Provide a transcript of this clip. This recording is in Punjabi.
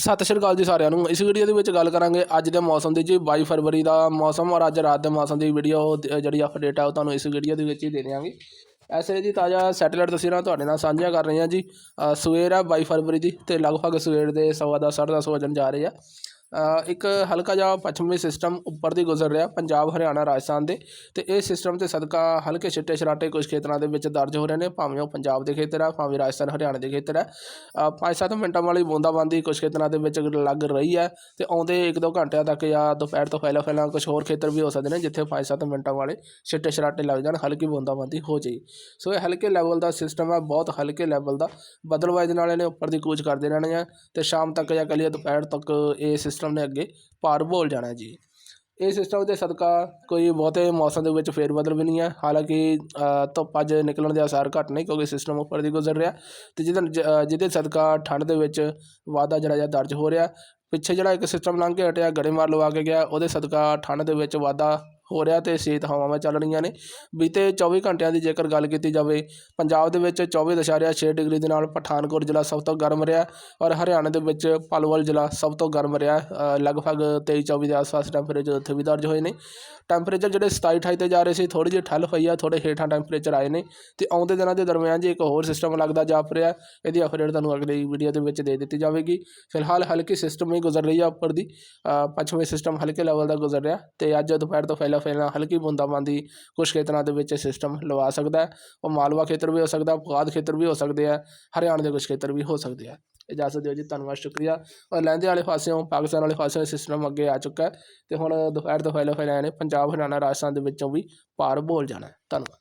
ਸਤਿ ਸ਼੍ਰੀ ਅਕਾਲ ਜੀ ਸਾਰਿਆਂ ਨੂੰ। ਇਸ ਵੀਡੀਓ ਦੇ ਵਿੱਚ ਗੱਲ ਕਰਾਂਗੇ ਅੱਜ ਦੇ ਮੌਸਮ ਦੀ ਜੀ 22 ਫਰਵਰੀ ਦਾ ਮੌਸਮ ਔਰ ਅੱਜ ਰਾਤ ਦੇ ਮੌਸਮ ਦੀ ਵੀਡੀਓ ਜਿਹੜੀ ਅਪਡੇਟ ਆ ਉਹ ਤੁਹਾਨੂੰ ਇਸ ਵੀਡੀਓ ਦੇ ਵਿੱਚ ਹੀ ਦੇ ਦਿਆਂਗੇ। ਐਸੇ ਜੀ ਤਾਜ਼ਾ ਸੈਟੇਲਾਈਟ ਤਸਵੀਰਾਂ ਤੁਹਾਡੇ ਨਾਲ ਸਾਂਝੀਆਂ ਕਰ ਰਹੇ ਹਾਂ ਜੀ। ਸਵੇਰ ਆ 22 ਫਰਵਰੀ ਦੀ ਤੇ ਲਗਭਗ ਸਵੇਰ ਦੇ ਸਵਾ ਦਸ, ਸਾਢੇ ਦਸ ਵਜਣ ਜਾ ਰਹੇ ਆ। ਇੱਕ ਹਲਕਾ ਜਿਹਾ ਪੱਛਮੀ ਸਿਸਟਮ ਉੱਪਰ ਦੀ ਗੁਜ਼ਰ ਰਿਹਾ ਪੰਜਾਬ ਹਰਿਆਣਾ ਰਾਜਸਥਾਨ ਦੇ। ਤੇ ਇਹ ਸਿਸਟਮ ਤੇ ਸਦਕਾ ਹਲਕੇ ਛਿੱਟੇ ਛਰਾਟੇ ਕੁਝ ਖੇਤਰਾਂ ਦੇ ਵਿੱਚ ਦਰਜ ਹੋ ਰਹੇ ਨੇ ਭਾਵੇਂ ਉਹ ਪੰਜਾਬ ਦੇ ਖੇਤਰ ਆ ਭਾਵੇਂ ਰਾਜਸਥਾਨ ਹਰਿਆਣਾ ਦੇ ਖੇਤਰ ਆ। ਅ, ਪੰਜ ਸੱਤ ਮਿੰਟਾਂ ਵਾਲੀ ਬੂੰਦਾਬਾਂਦੀ ਕੁਝ ਖੇਤਰਾਂ ਦੇ ਵਿੱਚ ਲੱਗ ਰਹੀ ਹੈ ਤੇ ਆਉਂਦੇ 1-2 ਘੰਟਿਆਂ ਤੱਕ ਜਾਂ ਦੁਪਹਿਰ ਤੋਂ ਪਹਿਲਾਂ ਪਹਿਲਾਂ ਕੁਝ ਹੋਰ ਖੇਤਰ ਵੀ ਹੋ ਸਕਦੇ ਨੇ ਜਿੱਥੇ 5-7 ਮਿੰਟਾਂ ਵਾਲੇ ਛਿੱਟੇ ਛਰਾਟੇ ਲੱਗ ਜਾਣ ਹਲਕੀ ਬੂੰਦਾਬਾਂਦੀ ਹੋ ਜਾਈ ਸੋ ਇਹ ਹਲਕੇ ਲੈਵਲ ਦਾ ਸਿਸਟਮ ਹੈ ਬਹੁਤ ਹਲਕੇ ਲੈਵਲ ਦਾ। ਬਦਲਵਾਈ ਨਾਲ ਇਹਨੇ ਉੱਪਰ ਦੀ ਕੂਚ ਕਰਦੇ ਰਹਿਣੇ ਆ ਤੇ ਸ਼ਾਮ ਤੱਕ ਜਾਂ ਕਹੀਏ ਦੁਪਹਿਰ ਤੱਕ ਇਹ ਸਿਸਟਮ ਨੇ ਅੱਗੇ ਭਾਰ ਬੋਲ ਜਾਣਾ ਜੀ। ਇਹ ਸਿਸਟਮ ਦੇ ਸਦਕਾ ਕੋਈ ਬਹੁਤੇ ਮੌਸਮ ਦੇ ਵਿੱਚ ਫੇਰ ਬਦਲ ਵੀ ਨਹੀਂ ਹੈ। ਹਾਲਾਂਕਿ ਧੁੱਪ ਅੱਜ ਨਿਕਲਣ ਦੇ ਆਸਾਰ ਘੱਟ ਨਹੀਂ ਕਿਉਂਕਿ ਸਿਸਟਮ ਉੱਪਰ ਦੀ ਗੁਜ਼ਰ ਰਿਹਾ। ਤੇ ਜਿਹਦੇ ਜ- ਜਿਹਦੇ ਸਦਕਾ ਠੰਡ ਦੇ ਵਿੱਚ ਵਾਧਾ ਜਿਹੜਾ ਜਿਹਾ ਦਰਜ ਹੋ ਰਿਹਾ। ਪਿੱਛੇ ਜਿਹੜਾ ਇੱਕ ਸਿਸਟਮ ਲੰਘ ਕੇ ਹਟਿਆ ਗੜੇਮਾਰ ਲਵਾ ਕੇ ਗਿਆ, ਉਹਦੇ ਸਦਕਾ ਠੰਡ ਦੇ ਵਿੱਚ ਵਾਧਾ ਹੋ ਰਿਹਾ ਅਤੇ ਸ਼ੀਤ ਹਵਾਵਾਂ ਚੱਲ ਰਹੀਆਂ ਨੇ। ਬੀਤੇ 24 ਘੰਟਿਆਂ ਦੀ ਜੇਕਰ ਗੱਲ ਕੀਤੀ ਜਾਵੇ, ਪੰਜਾਬ ਦੇ ਵਿੱਚ 24.6 ਡਿਗਰੀ ਦੇ ਨਾਲ ਪਠਾਨਕੋਟ ਜ਼ਿਲ੍ਹਾ ਸਭ ਤੋਂ ਗਰਮ ਰਿਹਾ ਔਰ ਹਰਿਆਣਾ ਦੇ ਵਿੱਚ ਪਲਵਲ ਜ਼ਿਲ੍ਹਾ ਸਭ ਤੋਂ ਗਰਮ ਰਿਹਾ। ਲਗਭਗ 23 24 ਦੇ ਆਸ-ਪਾਸ ਟੈਂਪਰੇਚਰ ਉੱਥੇ ਵੀ ਦਰਜ ਹੋਏ ਨੇ। ਟੈਂਪਰੇਚਰ ਜਿਹੜੇ 27 28 ਤੇ ਜਾ ਰਹੇ ਸੀ ਥੋੜੀ ਜਿਹੀ ਠੱਲ ਹੋਈ ਆ ਥੋੜੇ ਹੇਠਾਂ ਟੈਂਪਰੇਚਰ ਆਏ ਨੇ ਤੇ ਆਉਂਦੇ ਦਿਨਾਂ ਦੇ ਦਰਮਿਆਨ ਜੀ ਇੱਕ ਹੋਰ ਸਿਸਟਮ ਲੱਗਦਾ ਜਾਪ ਰਿਹਾ, ਇਹਦੀ ਅਪਡੇਟ ਤੁਹਾਨੂੰ ਅਗਲੀ ਵੀਡੀਓ ਦੇ ਵਿੱਚ ਦੇ ਦਿੱਤੀ ਜਾਵੇਗੀ। ਫਿਲਹਾਲ ਹਲਕੀ ਸਿਸਟਮ ਹੀ ਗੁਜ਼ਰ ਰਹੀ ਆ ਉੱਪਰ ਦੀ। ਪੱਛਮੀ ਸਿਸਟਮ ਹਲਕੇ ਲੈਵਲ ਦਾ ਗੁਜ਼ਰ ਰਿਹਾ ਤੇ ਅੱਜ ਦੁਪਹਿਰ ਤੋਂ ਪਹਿਲਾਂ ਪਹਿਲਾਂ ਹਲਕੀ ਬੂੰਦਾਬਾਂਦੀ ਕੁਝ ਖੇਤਰਾਂ ਦੇ ਵਿੱਚ ਸਿਸਟਮ ਲਵਾ ਸਕਦਾ ਹੈ। ਉਹ ਮਾਲਵਾ ਖੇਤਰ ਵੀ ਹੋ ਸਕਦਾ ਪੁਆਧ ਖੇਤਰ ਵੀ ਹੋ ਸਕਦੇ ਆ ਹਰਿਆਣਾ ਦੇ ਕੁਝ ਖੇਤਰ ਵੀ ਹੋ ਸਕਦੇ ਆ ਇਜਾਜ਼ਤ ਦਿਓ ਜੀ, ਧੰਨਵਾਦ, ਸ਼ੁਕਰੀਆ। ਔਰ ਲਹਿੰਦੇ ਵਾਲੇ ਪਾਸਿਓਂ, ਪਾਕਿਸਤਾਨ ਵਾਲੇ ਪਾਸਿਓਂ ਸਿਸਟਮ ਅੱਗੇ ਆ ਚੁੱਕਾ ਹੈ ਤੇ ਹੁਣ ਦੁਪਹਿਰ ਤੋਂ ਪਹਿਲਾਂ ਪਹਿਲਾਂ ਇਹਨੇ ਪੰਜਾਬ, ਹਰਿਆਣਾ, ਰਾਜਸਥਾਨ ਦੇ ਵਿੱਚੋਂ ਵੀ ਪਾਰ ਬੋਲ ਜਾਣਾ ਧੰਨਵਾਦ।